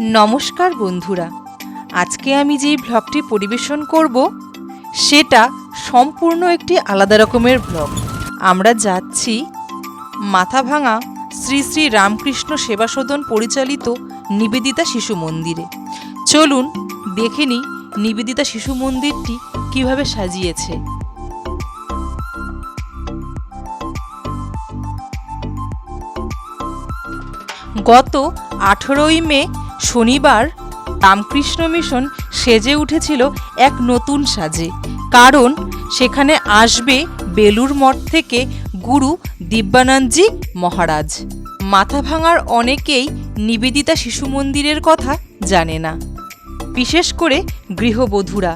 নমস্কার বন্ধুরা। আজকে আমি যেই ব্লগটি পরিবেশন করব, সেটা সম্পূর্ণ একটি আলাদা রকমের ব্লগ আমরা যাচ্ছি মাথাভাঙা শ্রী শ্রী রামকৃষ্ণ সেবা সদন পরিচালিত নিবেদিতা শিশু মন্দিরে। চলুন দেখে নিই নিবেদিতা শিশু মন্দিরটি কীভাবে সাজিয়েছে। গত আঠেরোই মে শনিবার রামকৃষ্ণ মিশন সেজে উঠেছিল এক নতুন সাজে, কারণ সেখানে আসবে বেলুর মঠ থেকে গুরু দিব্যানন্দজি মহারাজ। মাথা ভাঙার অনেকেই নিবেদিতা শিশু মন্দিরের কথা জানে না, বিশেষ করে গৃহবধূরা।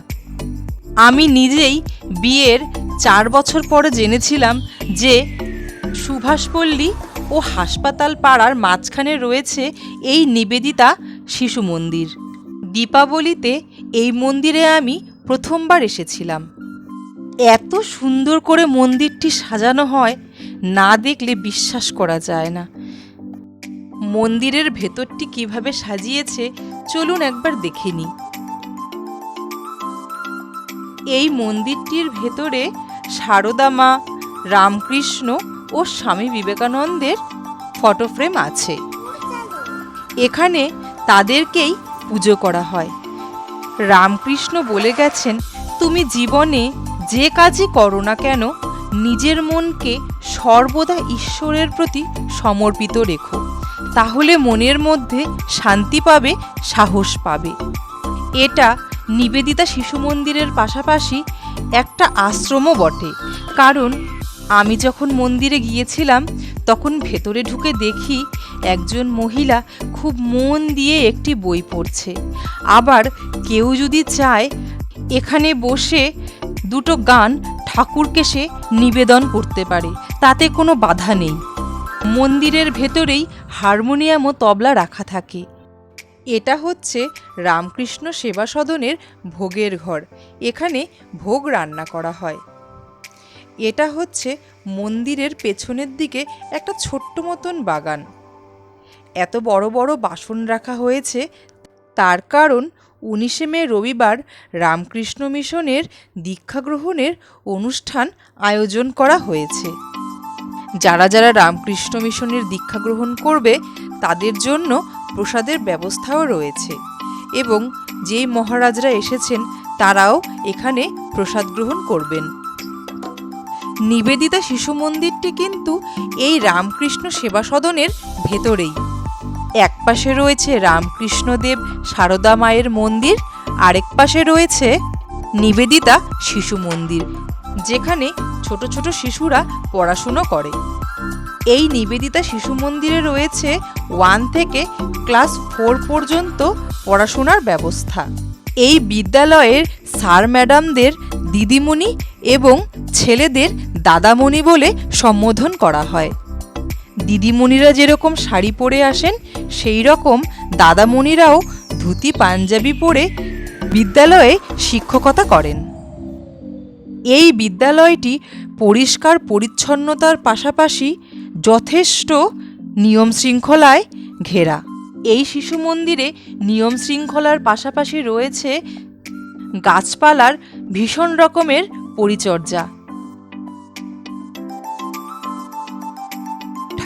আমি নিজেই বিয়ের চার বছর পরে জেনেছিলাম যে সুভাষপল্লী ও হাসপাতাল পাড়ার মাঝখানে রয়েছে এই নিবেদিতা শিশু মন্দির। দীপাবলিতে এই মন্দিরে আমি প্রথমবার এসেছিলাম। এত সুন্দর করে মন্দিরটি সাজানো হয়, না দেখলে বিশ্বাস করা যায় না। মন্দিরের ভেতরটি কীভাবে সাজিয়েছে, চলুন একবার দেখে এই মন্দিরটির ভেতরে সারদা মা, রামকৃষ্ণ ও স্বামী বিবেকানন্দের ফটো ফ্রেম আছে। এখানে তাদেরকেই পুজো করা হয়। রামকৃষ্ণ বলে গেছেন, তুমি জীবনে যে কাজই করো না কেন, নিজের মনকে সর্বদা ঈশ্বরের প্রতি সমর্পিত রেখো। তাহলে মনের মধ্যে শান্তি পাবে, সাহস পাবে। এটা নিবেদিতা শিশু মন্দিরের পাশাপাশি একটা আশ্রমও বটে। কারণ আমি যখন মন্দিরে গিয়েছিলাম, তখন ভেতরে ঢুকে দেখি একজন মহিলা খুব মন দিয়ে একটি বই পড়ছে। আবার কেউ যদি চায়, এখানে বসে দুটো গান ঠাকুরকে সে নিবেদন করতে পারে, তাতে কোনো বাধা নেই। মন্দিরের ভেতরেই হারমোনিয়াম ও তবলা রাখা থাকে। এটা হচ্ছে রামকৃষ্ণ সেবা সদনের ভোগের ঘর। এখানে ভোগ রান্না করা হয়। এটা হচ্ছে মন্দিরের পেছনের দিকে একটা ছোট্ট মতন বাগান। এত বড় বড় বাসন রাখা হয়েছে, তার কারণ উনিশে মে রবিবার রামকৃষ্ণ মিশনের দীক্ষা গ্রহণের অনুষ্ঠান আয়োজন করা হয়েছে। যারা যারা রামকৃষ্ণ মিশনের দীক্ষা গ্রহণ করবে, তাদের জন্য প্রসাদের ব্যবস্থাও রয়েছে এবং যেই মহারাজরা এসেছেন, তারাও এখানে প্রসাদ গ্রহণ করবেন। নিবেদিতা শিশু মন্দিরটি কিন্তু এই রামকৃষ্ণ সেবা সদনের ভেতরেই। এক পাশে রয়েছে রামকৃষ্ণদেব সারদা মায়ের মন্দির, আরেক পাশে রয়েছে নিবেদিতা শিশু মন্দির, যেখানে ছোট ছোট শিশুরা পড়াশুনো করে। এই নিবেদিতা শিশু মন্দিরে রয়েছে ওয়ান থেকে ক্লাস ফোর পর্যন্ত পড়াশোনার ব্যবস্থা। এই বিদ্যালয়ের স্যার ম্যাডামদের দিদিমণি এবং ছেলেদের দাদামণি বলে সম্বোধন করা হয়। দিদিমণিরা যেরকম শাড়ি পরে আসেন সেই রকম দাদামণিরাও ধুতি, পাঞ্জাবি পরে বিদ্যালয়ে শিক্ষকতা করেন। এই বিদ্যালয়টি পরিষ্কার পরিচ্ছন্নতার পাশাপাশি যথেষ্ট নিয়ম শৃঙ্খলায় ঘেরা। এই শিশু মন্দিরে নিয়ম শৃঙ্খলার পাশাপাশি রয়েছে গাছপালার ভীষণ রকমের পরিচর্যা।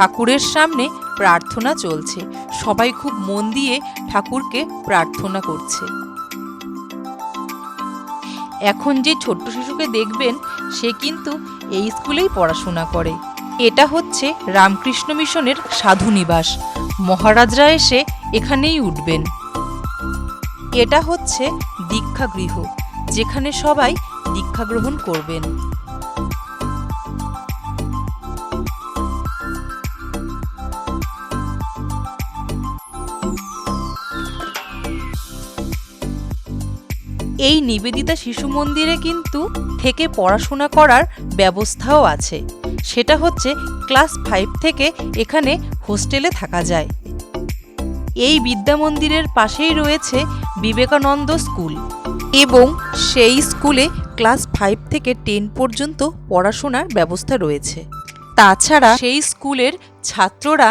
ঠাকুরের সামনে প্রার্থনা চলছে। সবাই খুব মন দিয়ে ঠাকুরকে প্রার্থনা করছে। এখন যে ছোট্ট শিশুকে দেখবেন, সে কিন্তু এই স্কুলেই পড়াশোনা করে। এটা হচ্ছে রামকৃষ্ণ মিশনের সাধু নিবাস। মহারাজরা এসে এখানেই উঠবেন। এটা হচ্ছে দীক্ষা গৃহ যেখানে সবাই দীক্ষা গ্রহণ করবেন। এই নিবেদিতা শিশু মন্দিরে কিন্তু থেকে পড়াশোনা করার ব্যবস্থাও আছে। সেটা হচ্ছে ক্লাস ফাইভ থেকে এখানে হোস্টেলে থাকা যায়। এই বিদ্যা মন্দিরের পাশেই রয়েছে বিবেকানন্দ স্কুল এবং সেই স্কুলে ক্লাস ফাইভ থেকে টেন পর্যন্ত পড়াশোনার ব্যবস্থা রয়েছে। তাছাড়া সেই স্কুলের ছাত্ররা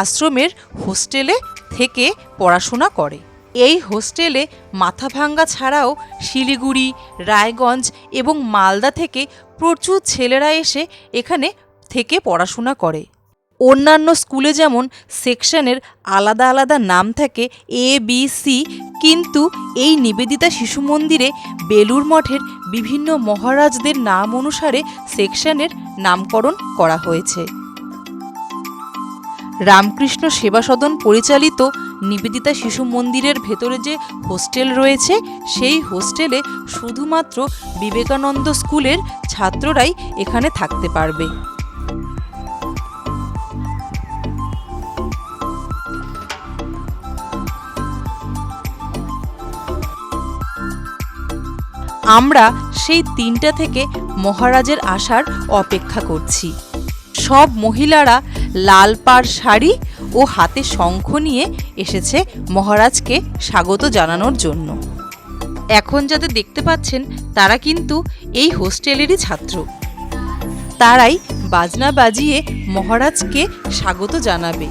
আশ্রমের হোস্টেলে থেকে পড়াশোনা করে। এই হোস্টেলে মাথাভাঙ্গা ছাড়াও শিলিগুড়ি, রায়গঞ্জ এবং মালদা থেকে প্রচুর ছেলেরা এসে এখানে থেকে পড়াশোনা করে। অন্যান্য স্কুলে যেমন সেকশনের আলাদা আলাদা নাম থাকে এ বি সি কিন্তু এই নিবেদিতা শিশু মন্দিরে বেলুর মঠের বিভিন্ন মহারাজদের নাম অনুসারে সেকশনের নামকরণ করা হয়েছে। রামকৃষ্ণ সেবা সদন পরিচালিত নিবেদিতা শিশু মন্দিরের ভেতরে যে হোস্টেল রয়েছে, সেই হোস্টেলে শুধুমাত্র বিবেকানন্দ স্কুলের ছাত্ররাই এখানে থাকতে পারবে। আমরা সেই তিনটা থেকে মহারাজের আসার অপেক্ষা করছি। সব মহিলারা লাল পাড় শাড়ি ও হাতে শঙ্খ নিয়ে এসেছে মহারাজকে স্বাগত জানানোর জন্য। এখন যাদের দেখতে পাচ্ছেন, তারা কিন্তু এই হোস্টেলেরই ছাত্র। তারাই বাজনা বাজিয়ে মহারাজকে স্বাগত জানাবে।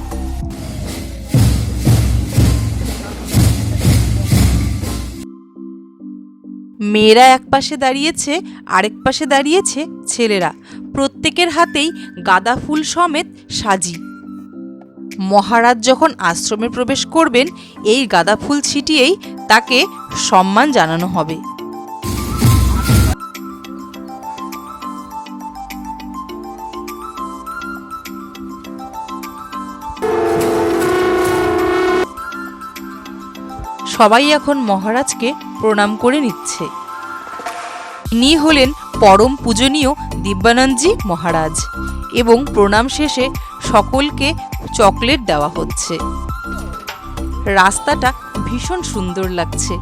মেয়েরা এক পাশে দাঁড়িয়েছে, আরেক পাশে দাঁড়িয়েছে ছেলেরা। প্রত্যেকের হাতেই গাঁদা ফুল সমেত সাজি। মহারাজ যখন আশ্রমে প্রবেশ করবেন, এই গাঁদা ফুল ছিটিয়েই তাকে সম্মান জানানো হবে। সবাই এখন মহারাজকে প্রণাম করে নিচ্ছে। ইনি হলেন পরম পূজনীয় দিব্যানন্দজি মহারাজ এবং প্রণাম শেষে সকলকে চকলেট দেওয়া হচ্ছে। রাস্তাটা ভীষণ সুন্দর লাগছে।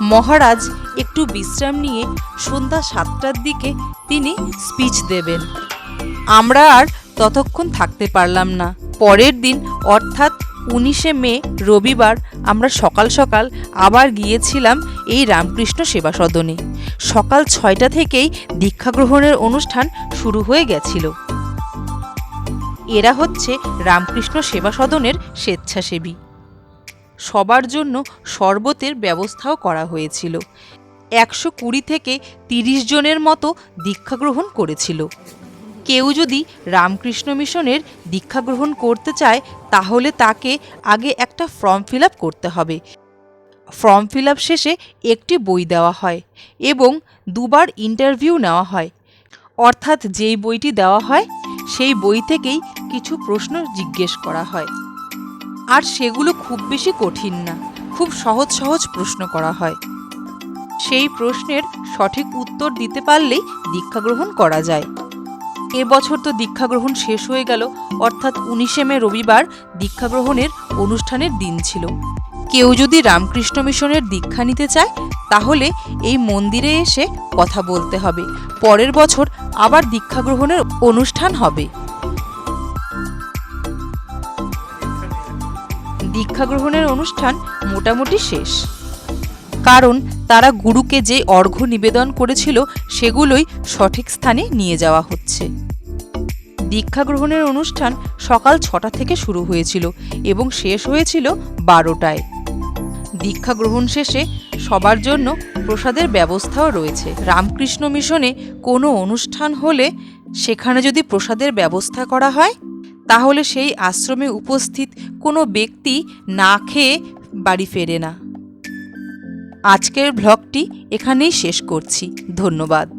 মহারাজ একটু বিশ্রাম নিয়ে সন্ধ্যা সাতটার দিকে তিনি স্পিচ দেবেন। আমরা আর ততক্ষণ থাকতে পারলাম না। পরের দিন, অর্থাৎ উনিশে মে, রবিবার, আমরা সকাল সকাল আবার গিয়েছিলাম এই রামকৃষ্ণ সেবা সদনে। সকাল ছয়টা থেকেই দীক্ষা গ্রহণের অনুষ্ঠান শুরু হয়ে গেছিল। এরা হচ্ছে রামকৃষ্ণ সেবা সদনের স্বেচ্ছাসেবী। সবার জন্য শরবতের ব্যবস্থাও করা হয়েছিল। একশো কুড়ি থেকে তিরিশ জনের মতো দীক্ষা গ্রহণ করেছিল। কেউ যদি রামকৃষ্ণ মিশনের দীক্ষা গ্রহণ করতে চায়, তাহলে তাকে আগে একটা ফর্ম ফিল করতে হবে। ফর্ম ফিল শেষে একটি বই দেওয়া হয় এবং দুবার ইন্টারভিউ নেওয়া হয়। অর্থাৎ যেই বইটি দেওয়া হয় সেই বই থেকেই কিছু প্রশ্ন জিজ্ঞেস করা হয়। আর সেগুলো খুব বেশি কঠিন না, খুব সহজ সহজ প্রশ্ন করা হয়। সেই প্রশ্নের সঠিক উত্তর দিতে পারলেই দীক্ষা গ্রহণ করা যায়। এবছর তো দীক্ষা গ্রহণ শেষ হয়ে গেল, অর্থাৎ উনিশে মে রবিবার দীক্ষা গ্রহণের অনুষ্ঠানের দিন ছিল। কেউ যদি রামকৃষ্ণ মিশনের দীক্ষা নিতে চায়, তাহলে এই মন্দিরে এসে কথা বলতে হবে। পরের বছর আবার দীক্ষা গ্রহণের অনুষ্ঠান হবে। দীক্ষা গ্রহণের অনুষ্ঠান মোটামুটি শেষ। কারণ তারা গুরুকে যে অর্ঘ্য নিবেদন করেছিল সেগুলোই সঠিক স্থানে নিয়ে যাওয়া হচ্ছে। দীক্ষা গ্রহণের অনুষ্ঠান সকাল ছটা থেকে শুরু হয়েছিল এবং শেষ হয়েছিল বারোটায়। দীক্ষা গ্রহণ শেষে সবার জন্য প্রসাদের ব্যবস্থাও রয়েছে। রামকৃষ্ণ মিশনে কোনো অনুষ্ঠান হলে সেখানে যদি প্রসাদের ব্যবস্থা করা হয়, তাহলে সেই আশ্রমে উপস্থিত কোনো ব্যক্তি না খেয়ে বাড়ি ফেরে না। আজকের ব্লগটি এখানেই শেষ করছি। ধন্যবাদ।